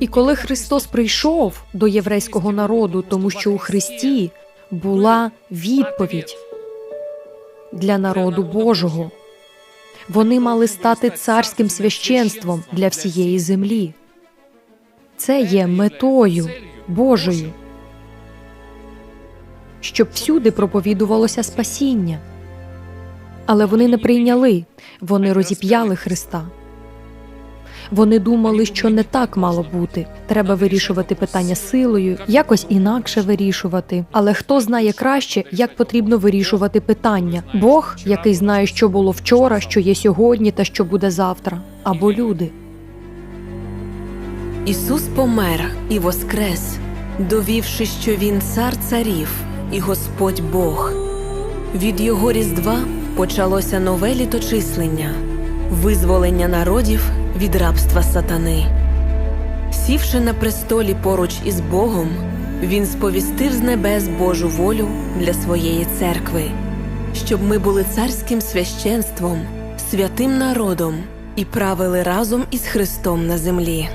І коли Христос прийшов до єврейського народу, тому що у Христі була відповідь для народу Божого, вони мали стати царським священством для всієї землі. Це є метою Божою, щоб всюди проповідувалося спасіння. Але вони не прийняли, вони розіп'яли Христа. Вони думали, що не так мало бути. Треба вирішувати питання силою, якось інакше вирішувати. Але хто знає краще, як потрібно вирішувати питання? Бог, який знає, що було вчора, що є сьогодні та що буде завтра, або люди. Ісус помер і воскрес, довівши, що Він цар царів і Господь Бог. Від Його Різдва почалося нове літочислення, визволення народів від рабства сатани. Сівши на престолі поруч із Богом, Він сповістив з небес Божу волю для своєї церкви, щоб ми були царським священством, святим народом і правили разом із Христом на землі.